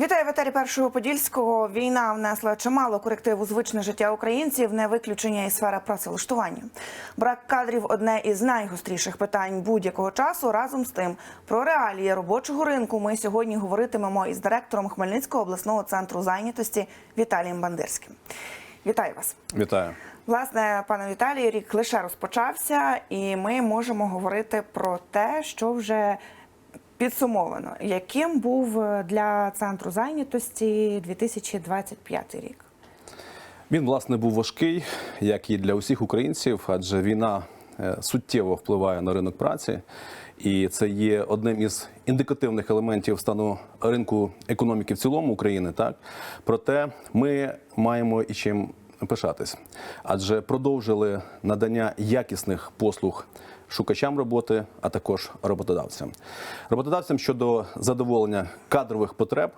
Вітаю в етері першого подільського. Війна внесла чимало коректив у звичне життя українців, не виключення і сфера працевлаштування. Брак кадрів одне із найгостріших питань будь-якого часу. Разом з тим про реалії робочого ринку ми сьогодні говоритимемо із директором Хмельницького обласного центру зайнятості Віталієм Бандирським. Вітаю вас. Вітаю. Власне, пане Віталію, рік лише розпочався, і ми можемо говорити про те, що вже підсумовано. Яким був для центру зайнятості 2025 рік? Він власне був важкий, як і для усіх українців, адже війна е, суттєво впливає на ринок праці, і це є одним із індикативних елементів стану ринку економіки в цілому України. Так проте ми маємо і чим пишатись, адже продовжили надання якісних послуг. Шукачам роботи, а також роботодавцям, роботодавцям щодо задоволення кадрових потреб,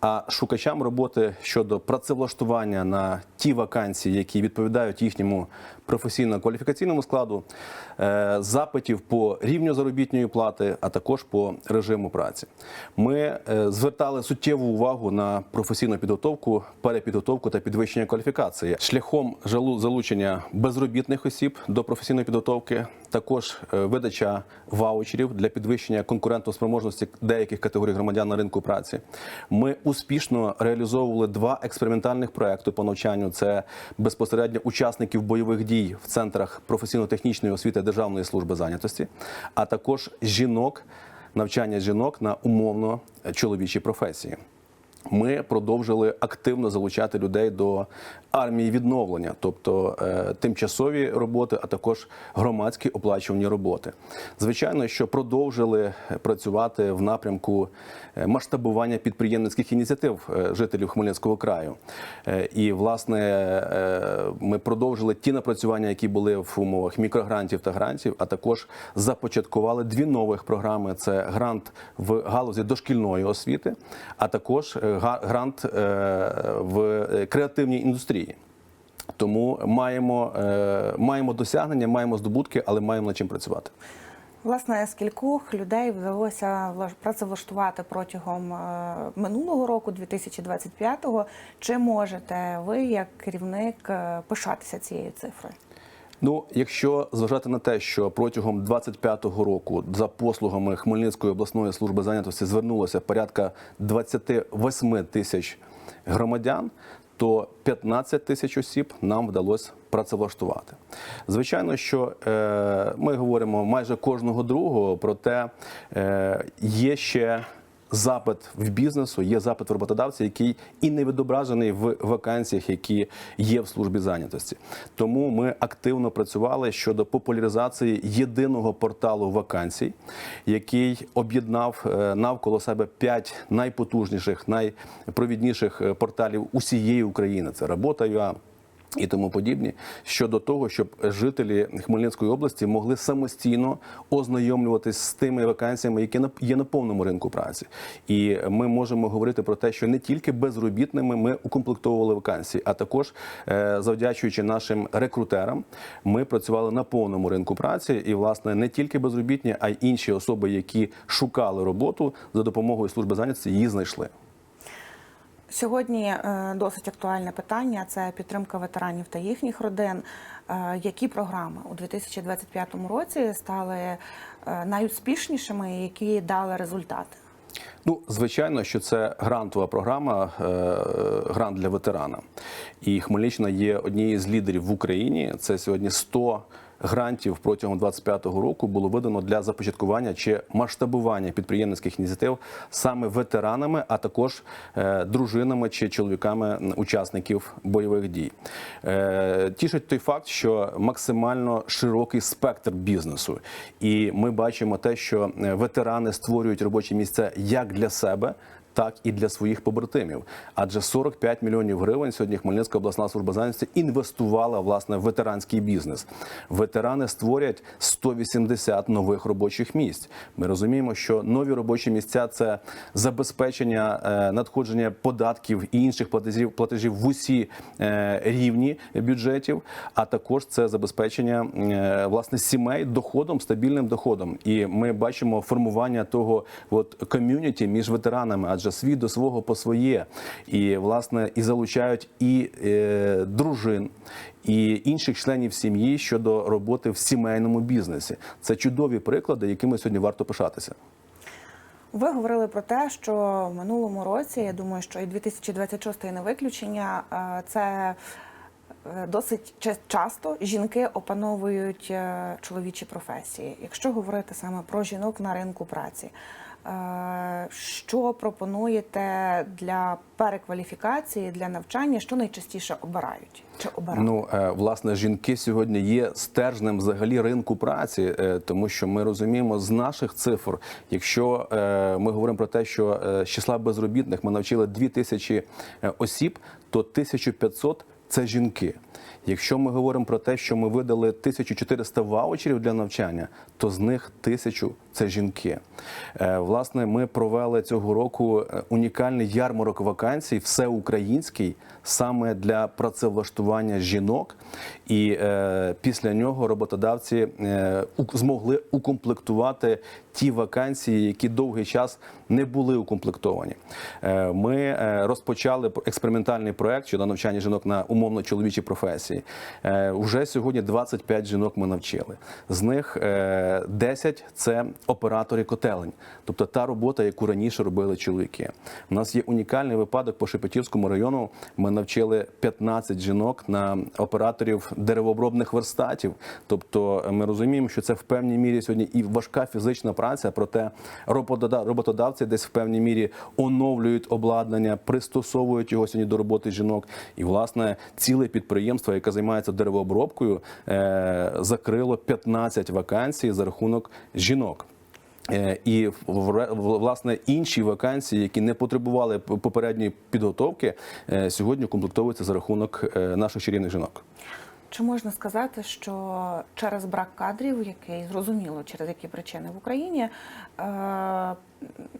а шукачам роботи щодо працевлаштування на ті вакансії, які відповідають їхньому професійно-кваліфікаційному складу, е, запитів по рівню заробітної плати, а також по режиму праці. Ми е, звертали суттєву увагу на професійну підготовку, перепідготовку та підвищення кваліфікації шляхом залучення безробітних осіб до професійної підготовки, також е, видача ваучерів для підвищення конкурентоспроможності деяких категорій громадян на ринку праці. Ми успішно реалізовували два експериментальних проекти по навчанню. Це безпосередньо учасників бойових дій в центрах професійно-технічної освіти Державної служби зайнятості, а також жінок, навчання жінок на умовно чоловічі професії. Ми продовжили активно залучати людей до армії відновлення, тобто е, тимчасові роботи, а також громадські оплачувані роботи. Звичайно, що продовжили працювати в напрямку е, масштабування підприємницьких ініціатив е, жителів Хмельницького краю. І власне ми продовжили ті напрацювання, які були в умовах мікрогрантів та грантів, а також започаткували дві нових програми: це грант в галузі дошкільної освіти, а також грант е, в креативній індустрії. Тому маємо, е, маємо досягнення, маємо здобутки, але маємо над чим працювати. Власне, скількох людей вдалося працевлаштувати протягом е, минулого року, 2025-го? Чи можете ви, як керівник, пишатися цією цифрою? Ну, якщо зважати на те, що протягом 25-го року за послугами Хмельницької обласної служби зайнятості звернулося порядка 28 тисяч громадян, то 15 тисяч осіб нам вдалося працевлаштувати. Звичайно, що е, ми говоримо майже кожного другого, проте е, є ще запит в бізнесу, є запит в роботодавця, який і не відображений в вакансіях, які є в службі зайнятості. Тому ми активно працювали щодо популяризації єдиного порталу вакансій, який об'єднав е, навколо себе п'ять найпотужніших, найпровідніших е, порталів усієї України. Це робота.ua, і тому подібні щодо того, щоб жителі Хмельницької області могли самостійно ознайомлюватись з тими вакансіями, які є на повному ринку праці. І ми можемо говорити про те, що не тільки безробітними ми укомплектовували вакансії, а також е, завдячуючи нашим рекрутерам, ми працювали на повному ринку праці. І, власне, не тільки безробітні, а й інші особи, які шукали роботу за допомогою служби зайнятості, її знайшли. Сьогодні е, досить актуальне питання це підтримка ветеранів та їхніх родин. Е, Які програми у 2025 році стали е, найуспішнішими, які дали результати? Ну, звичайно, що це грантова програма, грант для ветерана. І Хмельниччина є однією з лідерів в Україні. Це сьогодні 100 грантів протягом 2025 року було видано для започаткування чи масштабування підприємницьких ініціатив саме ветеранами, а також е, дружинами чи чоловіками учасників бойових дій. Е, Тішить той факт, що максимально широкий спектр бізнесу, і ми бачимо те, що е, ветерани створюють робочі місця як для себе так і для своїх побратимів. Адже 45 мільйонів гривень сьогодні Хмельницька обласна служба зайнятості інвестувала власне в ветеранський бізнес. Ветерани створять 180 нових робочих місць. Ми розуміємо, що нові робочі місця це забезпечення е, надходження податків і інших платежів платежів в усі е, рівні бюджетів, а також це забезпечення е, власне сімей доходом, стабільним доходом. І ми бачимо формування того от ком'юніті між ветеранами, адже адже свій до свого по своє, і власне і залучають і е, дружин. І інших членів сім'ї щодо роботи в сімейному бізнесі це чудові приклади, якими сьогодні варто пишатися. Ви говорили про те, що в минулому році, я думаю, що і 2026 не виключення, е, це е, досить часто жінки опановують е, чоловічі професії. Якщо говорити саме про жінок на ринку праці, що пропонуєте для перекваліфікації, для навчання, що найчастіше обирають? Чи обирають? Ну е, власне, жінки сьогодні є стержнем взагалі ринку праці, е, тому що ми розуміємо з наших цифр, якщо е, ми говоримо про те, що е, з числа безробітних ми навчили 2 тисячі е, осіб, то 1500 – це жінки. Якщо ми говоримо про те, що ми видали 1400 ваучерів для навчання, то з них тисячу це жінки. Е, Власне, ми провели цього року е, унікальний ярмарок вакансій, всеукраїнський, саме для працевлаштування жінок. І е, після нього роботодавці е, змогли укомплектувати ті вакансії, які довгий час не були укомплектовані. Е, Ми е, розпочали експериментальний проект щодо навчання жінок на умовно чоловічі професії. Е, Уже сьогодні 25 жінок ми навчили. З них е, 10 – це оператори котелень, тобто та робота, яку раніше робили чоловіки. У нас є унікальний випадок по Шепетівському району. Ми навчили 15 жінок на операторів деревообробних верстатів. Тобто ми розуміємо, що це в певній мірі сьогодні і важка фізична праця, проте роботода- роботодавці десь в певній мірі оновлюють обладнання, пристосовують його сьогодні до роботи жінок. І власне ціле підприємство, яке займається деревообробкою, е, закрило 15 вакансій за рахунок жінок. Е, І власне інші вакансії, які не потребували попередньої підготовки, е, сьогодні комплектовуються за рахунок наших чарівних жінок. Чи можна сказати, що через брак кадрів, який зрозуміло через які причини в Україні,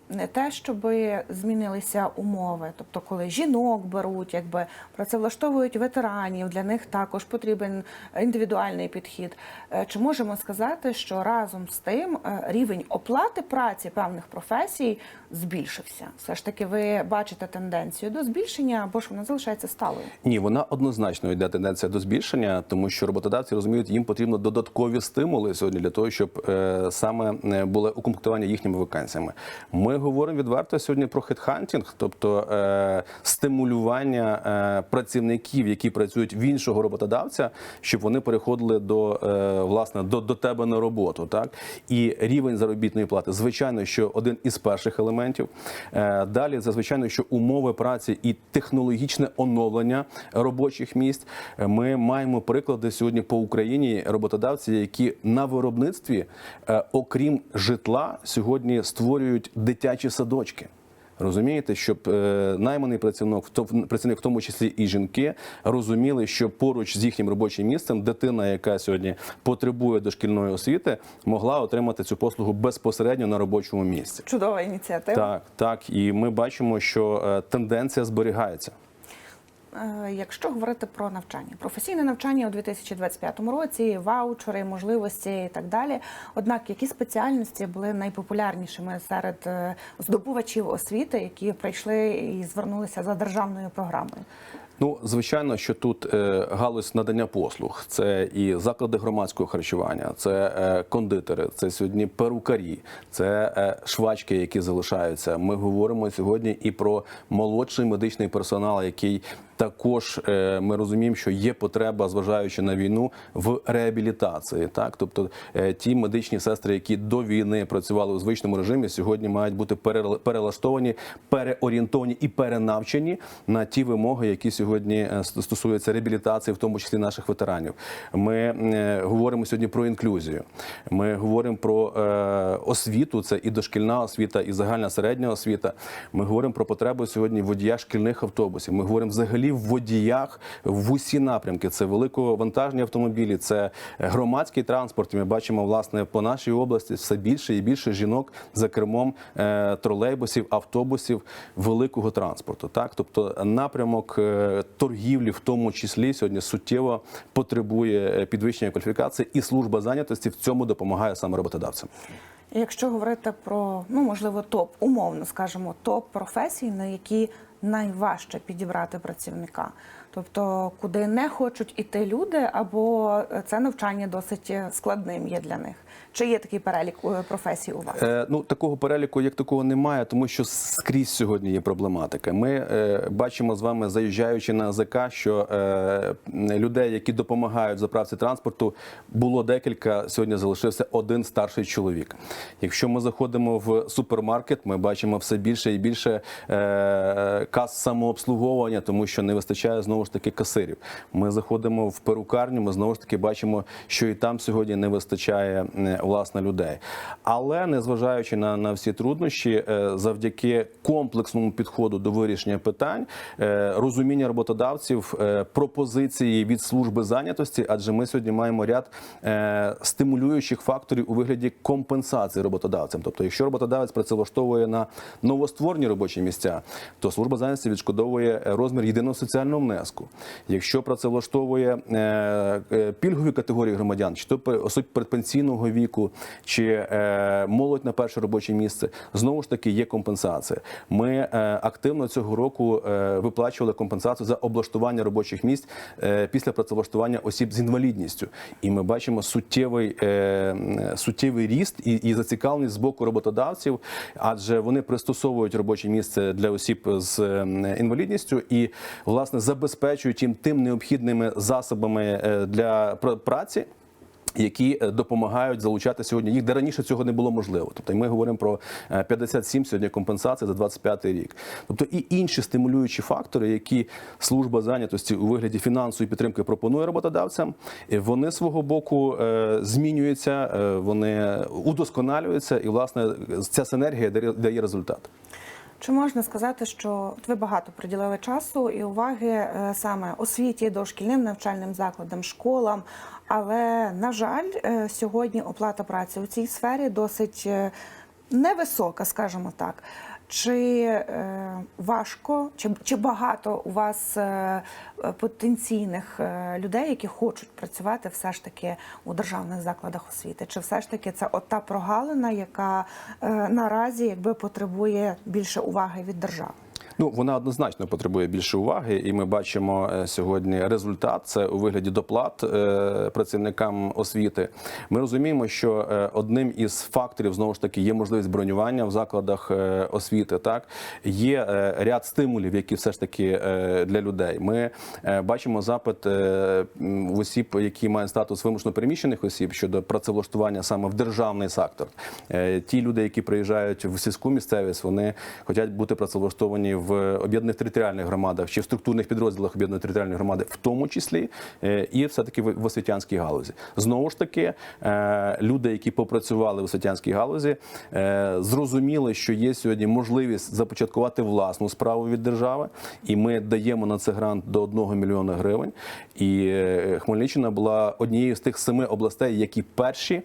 не те, щоб змінилися умови, тобто коли жінок беруть, якби працевлаштовують ветеранів, для них також потрібен індивідуальний підхід. Е, Чи можемо сказати, що разом з тим е, рівень оплати праці певних професій збільшився? Все ж таки, ви бачите тенденцію до збільшення або ж вона залишається сталою? Ні, вона однозначно йде тенденція до збільшення, тому що роботодавці розуміють, їм потрібно додаткові стимули сьогодні для того, щоб е, саме були укомплектовані їхніми вакансіями. Ми говоримо відверто сьогодні про хедхантінг, тобто е, стимулювання е, працівників, які працюють в іншого роботодавця, щоб вони переходили до е, власне до, до тебе на роботу. Так і рівень заробітної плати, звичайно, що один із перших елементів. Е, Далі, це звичайно, що умови праці і технологічне оновлення робочих місць. Е, Ми маємо приклади сьогодні по Україні роботодавці, які на виробництві, е, окрім житла, сьогодні створюють дитячі садочки. Розумієте, щоб е, найманий працівник, працівник, в тому числі і жінки, розуміли, що поруч з їхнім робочим місцем дитина, яка сьогодні потребує дошкільної освіти, могла отримати цю послугу безпосередньо на робочому місці. Чудова ініціатива. Так, так, і ми бачимо, що е, тенденція зберігається. Е, Якщо говорити про навчання, професійне навчання у 2025 році, ваучери, можливості і так далі. Однак, які спеціальності були найпопулярнішими серед е, здобувачів освіти, які прийшли і звернулися за державною програмою? Ну, звичайно, що тут е, галузь надання послуг, це і заклади громадського харчування, це е, кондитери, це сьогодні перукарі, це е, швачки, які залишаються. Ми говоримо сьогодні і про молодший медичний персонал, який також ми розуміємо, що є потреба, зважаючи на війну, в реабілітації. Так, тобто ті медичні сестри, які до війни працювали у звичному режимі, сьогодні мають бути перел- перелаштовані, переорієнтовані і перенавчені на ті вимоги, які сьогодні е, ст- стосуються реабілітації, в тому числі наших ветеранів. Ми е, говоримо сьогодні про інклюзію. Ми говоримо про е, освіту, це і дошкільна освіта, і загальна середня освіта. Ми говоримо про потребу сьогодні водія шкільних автобусів. Ми говоримо взагалі в водіях в усі напрямки. Це великовантажні автомобілі, це громадський транспорт. Ми бачимо власне по нашій області все більше і більше жінок за кермом е, тролейбусів, автобусів великого транспорту. Так, тобто напрямок е, торгівлі, в тому числі сьогодні суттєво потребує е, підвищення кваліфікації, і служба зайнятості в цьому допомагає саме роботодавцям. Якщо говорити про ну можливо топ, умовно скажімо, топ професій, на які найважче підібрати працівника, тобто куди не хочуть іти люди, або це навчання досить складним є для них. Чи є такий перелік е, професій у вас? Е, ну такого переліку як такого немає, тому що скрізь сьогодні є проблематика. Ми е, бачимо з вами, заїжджаючи на АЗК, що е, людей, які допомагають заправці транспорту, було декілька. Сьогодні залишився один старший чоловік. Якщо ми заходимо в супермаркет, ми бачимо все більше і більше е, кас самообслуговування, тому що не вистачає знову ж таки касирів. Ми заходимо в перукарню, ми знову ж таки бачимо, що і там сьогодні не вистачає е, власне людей. Але незважаючи на, на всі труднощі, е, завдяки комплексному підходу до вирішення питань, е, розуміння роботодавців, пропозиції від служби зайнятості, адже ми сьогодні маємо ряд стимулюючих факторів у вигляді компенсації роботодавцям. Тобто, якщо роботодавець працевлаштовує на новостворені робочі місця, то служба зайнятості відшкодовує розмір єдиного соціального внеску. Якщо працевлаштовує е, е, пільгові категорії громадян, чи то особи передпенсійного віку, чи е, молодь на перше робоче місце, знову ж таки є компенсація. Ми активно цього року виплачували компенсацію за облаштування робочих місць після працевлаштування осіб з інвалідністю, і ми бачимо суттєвий суттєвий ріст і, і зацікавленість з боку роботодавців, адже вони пристосовують робоче місце для осіб з інвалідністю і власне забезпечують їм тим необхідними засобами е, для пр- праці. Які е, допомагають залучати сьогодні їх, де раніше цього не було можливо. Тобто ми говоримо про е, 57 сьогодні компенсацій за 25 рік. Тобто і інші стимулюючі фактори, які служба зайнятості у вигляді фінансової підтримки пропонує роботодавцям, е, вони свого боку е, змінюються, е, вони удосконалюються, і власне ця синергія дає результат. Чи можна сказати, що ви багато приділили часу і уваги е, саме освіті, дошкільним навчальним закладам, школам? Але на жаль, е, сьогодні оплата праці у цій сфері досить е, невисока, скажімо так. Чи е, важко, чи, чи багато у вас е, потенційних е, людей, які хочуть працювати все ж таки у державних закладах освіти? Чи все ж таки це от та прогалина, яка наразі якби потребує більше уваги від держави? Ну, вона однозначно потребує більше уваги, і ми бачимо е, сьогодні результат це у вигляді доплат е, працівникам освіти. Ми розуміємо, що е, одним із факторів знову ж таки є можливість бронювання в закладах освіти. Так є ряд стимулів, які все ж таки для людей. Ми бачимо запит в осіб, які мають статус вимушено переміщених осіб щодо працевлаштування саме в державний сектор. Ті люди, які приїжджають в сільську місцевість, вони хочуть бути працевлаштовані в об'єднаних територіальних громадах чи в структурних підрозділах об'єднаної територіальної громади, в тому числі е, і все таки в в освітянській галузі. Знову ж таки, е, люди, які попрацювали в освітянській галузі, е, зрозуміли, що є сьогодні можливість започаткувати власну справу від держави, і ми даємо на це грант до 1 мільйона гривень. І Хмельниччина була однією з тих семи областей, які перші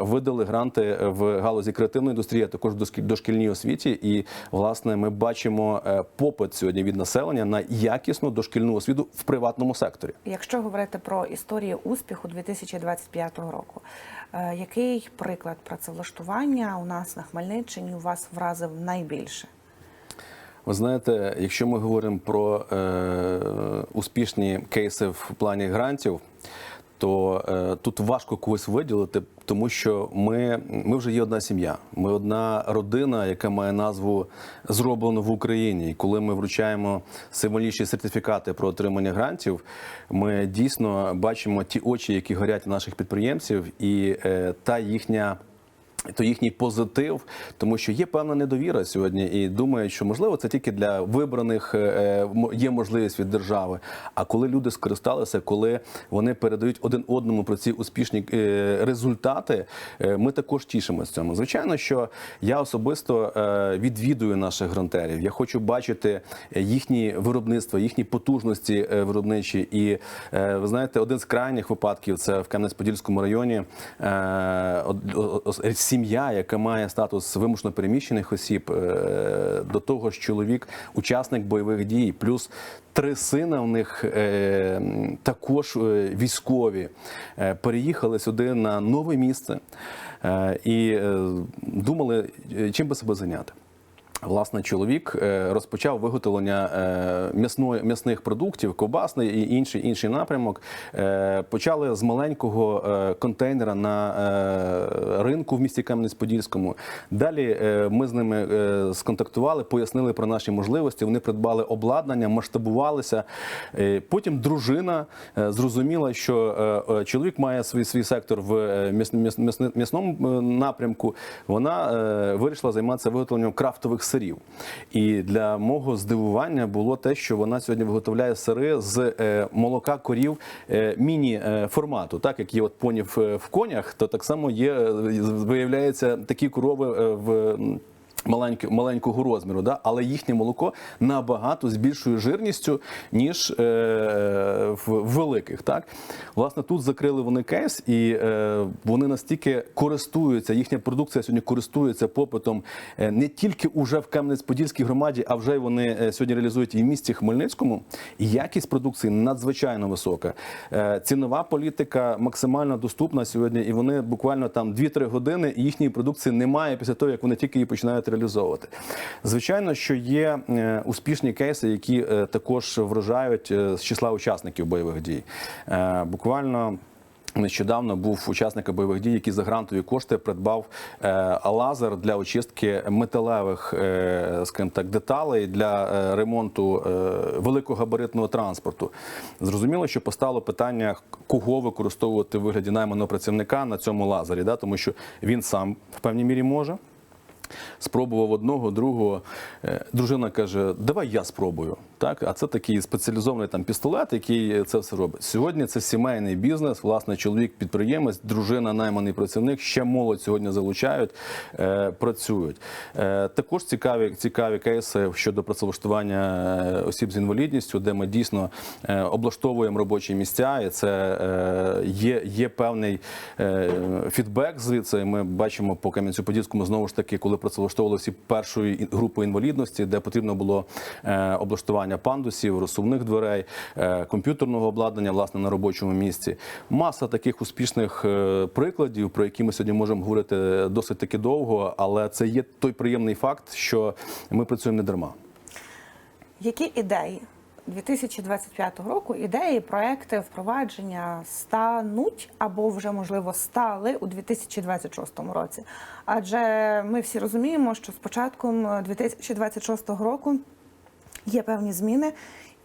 видали гранти в галузі креативної індустрії, а також дошкі- дошкільній освіті. І власне ми бачимо е, попит сьогодні від населення на якісну дошкільну освіту в приватному секторі. Якщо говорити про історію успіху 2025 року, е, який приклад працевлаштування у нас на Хмельниччині у вас вразив найбільше? Ви знаєте, якщо ми говоримо про е, успішні кейси в плані грантів, то е, тут важко когось виділити, тому що ми, ми вже є одна сім'я. Ми одна родина, яка має назву зроблено в Україні. І коли ми вручаємо символічні сертифікати про отримання грантів, ми дійсно бачимо ті очі, які горять наших підприємців, і е, та їхня то їхній позитив, тому що є певна недовіра сьогодні, і думають, що можливо це тільки для вибраних е, е, є можливість від держави. А коли люди скористалися, коли вони передають один одному про ці успішні е, результати, ми також тішимося цьому. Звичайно, що я особисто відвідую наших грантерів. Я хочу бачити їхні виробництва, їхні потужності виробничі. І ви знаєте, один з крайніх випадків це в Кам'янець-Подільському районі. Сім'я, яка має статус вимушено переміщених осіб, е, до того ж чоловік, учасник бойових дій, плюс три сина в них е, також е, військові, переїхали сюди на нове місце. і думали, чим би себе зайняти. Власне, чоловік е, розпочав виготовлення е, м'ясних продуктів, ковбасний і інший інший напрямок. Е, Почали з маленького контейнера на ринку в місті Кам'янець-Подільському. Далі ми з ними сконтактували, пояснили про наші можливості. Вони придбали обладнання, масштабувалися. Потім дружина зрозуміла, що чоловік має свій свій сектор в м'ясному напрямку. Вона вирішила займатися виготовленням крафтових сирів. І для мого здивування було те, що вона сьогодні виготовляє сири з е, молока корів е, міні-формату. Так як є от понів в, конях, то так само є, е, виявляється, такі корови е, в. М, маленького розміру, да? але їхнє молоко набагато з більшою жирністю, ніж е, в, великих. Так? Власне, тут закрили вони кейс, і е, вони настільки користуються, їхня продукція сьогодні користується попитом е, не тільки уже в Кам'янець-Подільській громаді, а вже вони е, сьогодні реалізують і в місті Хмельницькому. Якість продукції надзвичайно висока. Е, цінова політика максимально доступна сьогодні, і вони буквально там 2-3 години їхньої продукції немає після того, як вони тільки її починають реалізовувати. Звичайно, що є е, успішні кейси, які е, також вражають е, з числа учасників бойових дій. Буквально. Нещодавно був учасник бойових дій, який за грантові кошти придбав лазер для очистки металевих, скажімо так, деталей для ремонту великогабаритного транспорту. Зрозуміло, що постало питання, кого використовувати в вигляді найманого працівника на цьому лазері, да? тому що він сам в певній мірі може. Спробував одного, другого. Е, Дружина каже: Давай я спробую. Так, а це такий спеціалізований там пістолет, який це все робить. Сьогодні це сімейний бізнес. Власне, чоловік підприємець, дружина найманий працівник. Ще молодь сьогодні залучають, е, працюють. Е, також цікаві цікаві кейси щодо працевлаштування е, осіб з інвалідністю, де ми дійсно е, облаштовуємо робочі місця, і це е, є, є певний е, фідбек звідси. Ми бачимо по Кам'янцю-Подільському знову ж таки, коли працевлаштовували всі першої групи інвалідності, де потрібно було е, облаштування пандусів, розсувних дверей, е, комп'ютерного обладнання власне на робочому місці. Маса таких успішних е, прикладів, про які ми сьогодні можемо говорити досить таки довго, але це є той приємний факт, що ми працюємо не дарма. Які ідеї 2025 року ідеї, проекти впровадження стануть або вже можливо стали у 2026 році? Адже ми всі розуміємо, що з початком 2026 року є певні зміни,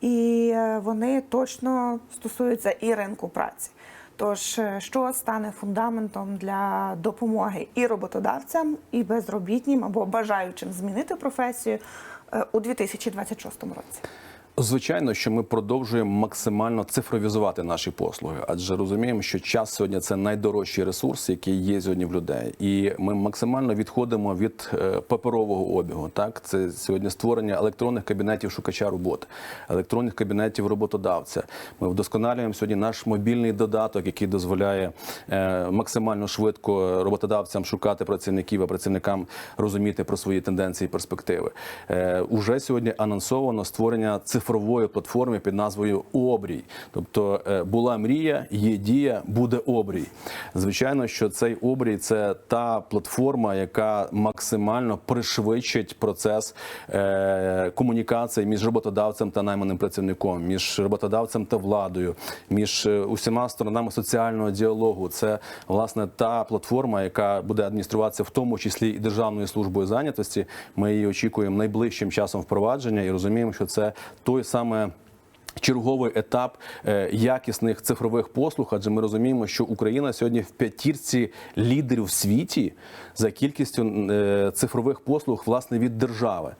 і е, вони точно стосуються і ринку праці. Тож, е, що стане фундаментом для допомоги і роботодавцям, і безробітнім або бажаючим змінити професію е, у 2026 році? Звичайно, що ми продовжуємо максимально цифровізувати наші послуги, адже розуміємо, що час сьогодні це найдорожчий ресурс, який є сьогодні в людей, і ми максимально відходимо від е, паперового обігу. Так, це сьогодні створення електронних кабінетів шукача роботи, електронних кабінетів роботодавця. Ми вдосконалюємо сьогодні наш мобільний додаток, який дозволяє е, максимально швидко роботодавцям шукати працівників, а працівникам розуміти про свої тенденції і перспективи. Е, Уже сьогодні анонсовано створення цифрової платформи під назвою Обрій. Тобто е, була мрія, є дія, буде обрій. Звичайно, що цей обрій це та платформа, яка максимально пришвидшить процес е, комунікації між роботодавцем та найманим працівником, між роботодавцем та владою, між е, усіма сторонами соціального діалогу. Це власне та платформа, яка буде адмініструватися в тому числі і Державною службою зайнятості. Ми її очікуємо найближчим часом впровадження і розуміємо, що це той саме. Черговий етап е, якісних цифрових послуг, адже ми розуміємо, що Україна сьогодні в п'ятірці лідерів в світі за кількістю е, цифрових послуг власне від держави.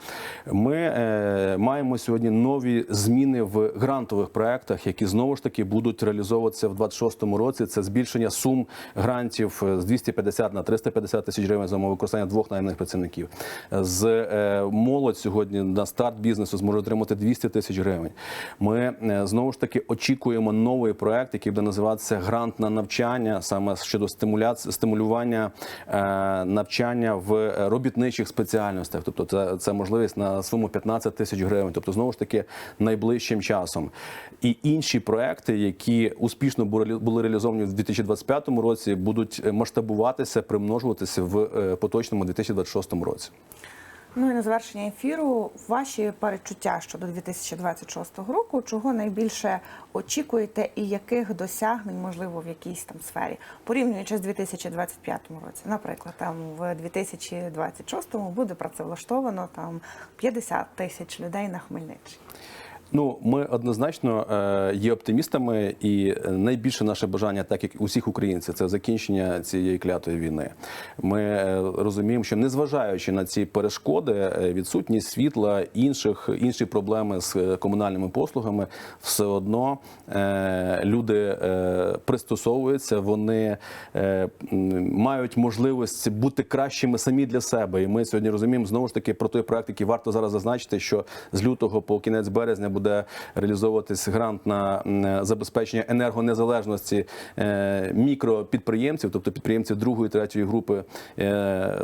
Ми е, маємо сьогодні нові зміни в грантових проектах, які знову ж таки будуть реалізовуватися в 2026 році. Це збільшення сум грантів з 250 на 350 тисяч гривень за умови використання двох найманих працівників. З е, молодь сьогодні на старт бізнесу зможе отримати 200 тисяч гривень. Ми знову ж таки очікуємо новий проект, який буде називатися грант на навчання, саме щодо стимуляції стимулювання навчання в робітничих спеціальностях. Тобто, це, це можливість на суму 15 тисяч гривень. Тобто, знову ж таки, найближчим часом. І інші проекти, які успішно були реалізовані в 2025 році, будуть масштабуватися, примножуватися в е, поточному 2026 році. Ну і на завершення ефіру ваші перечуття щодо 2026 року, чого найбільше очікуєте і яких досягнень, можливо, в якійсь там сфері, порівнюючи з 2025 році. Наприклад, там в 2026 буде працевлаштовано там 50 тисяч людей на Хмельниччині. Ну, ми однозначно е, є оптимістами, і найбільше наше бажання, так як усіх українців, це закінчення цієї клятої війни. Ми е, розуміємо, що незважаючи на ці перешкоди, е, відсутність світла, інших інші проблеми з комунальними послугами, все одно люди пристосовуються, вони мають можливість бути кращими самі для себе. І ми сьогодні розуміємо знову ж таки про той проект, який варто зараз зазначити, що з лютого по кінець березня буде реалізовуватись грант на забезпечення енергонезалежності е, мікропідприємців, тобто підприємців другої третьої групи е,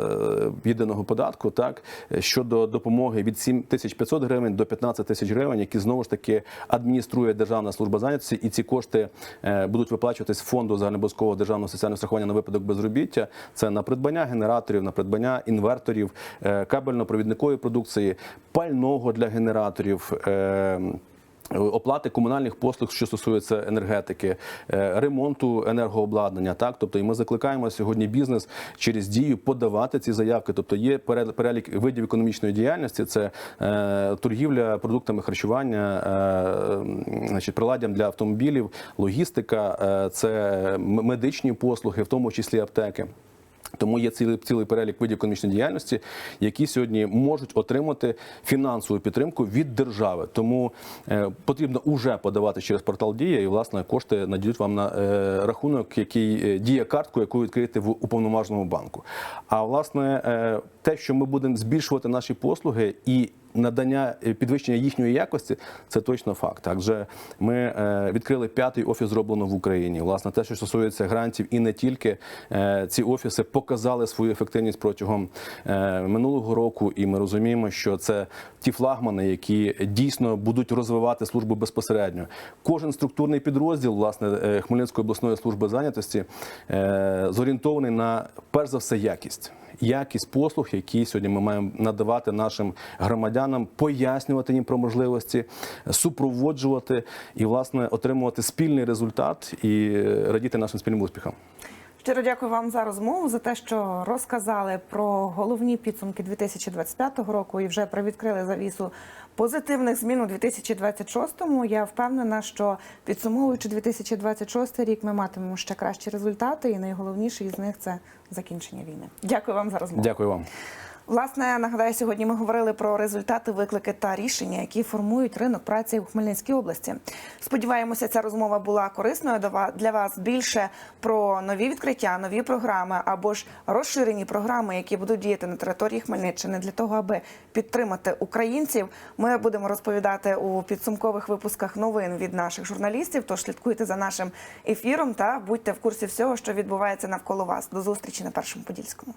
єдиного податку, так щодо допомоги від 7500 гривень до 15 тисяч гривень, які знову ж таки адмініструє Державна служба зайнятості, і ці кошти е, будуть виплачуватись фонду загальнобов'язкового державного соціального страхування на випадок безробіття. Це на придбання генераторів, на придбання інверторів, кабельно-провідникової продукції, пального для генераторів. Е, Оплати комунальних послуг, що стосується енергетики, е, ремонту енергообладнання, так тобто, і ми закликаємо сьогодні бізнес через дію подавати ці заявки. Тобто є пере- перелік видів економічної діяльності: це е, торгівля продуктами харчування, е, значить, приладдям для автомобілів, логістика, е, це медичні послуги, в тому числі аптеки. Тому є цілий цілий перелік видів економічної діяльності, які сьогодні можуть отримати фінансову підтримку від держави. Тому е, потрібно уже подавати через портал Дія, і власне кошти надійдуть вам на е, рахунок, який е, діє картку, яку відкрити в уповноваженому банку. А власне, е, те, що ми будемо збільшувати наші послуги і надання е, підвищення їхньої якості це точно факт. Адже ми е, відкрили п'ятий офіс зроблено в Україні. Власне, те, що стосується грантів, і не тільки е, ці офіси показали свою ефективність протягом минулого року, і ми розуміємо, що це ті флагмани, які дійсно будуть розвивати службу безпосередньо. Кожен структурний підрозділ власне Хмельницької обласної служби зайнятості зорієнтований на перш за все якість якість послуг, які сьогодні ми маємо надавати нашим громадянам, пояснювати їм про можливості, супроводжувати і власне отримувати спільний результат і е, радіти нашим спільним успіхам. Щиро дякую вам за розмову, за те, що розказали про головні підсумки 2025 року і вже привідкрили завісу позитивних змін у 2026-му. Я впевнена, що підсумовуючи 2026 рік, ми матимемо ще кращі результати, і найголовніший із них це закінчення війни. Дякую вам за розмову. Дякую вам. Власне, нагадаю, сьогодні ми говорили про результати, виклики та рішення, які формують ринок праці у Хмельницькій області. Сподіваємося, ця розмова була корисною для вас більше про нові відкриття, нові програми або ж розширені програми, які будуть діяти на території Хмельниччини для того, аби підтримати українців. Ми будемо розповідати у підсумкових випусках новин від наших журналістів. Тож слідкуйте за нашим ефіром та будьте в курсі всього, що відбувається навколо вас. До зустрічі на першому подільському.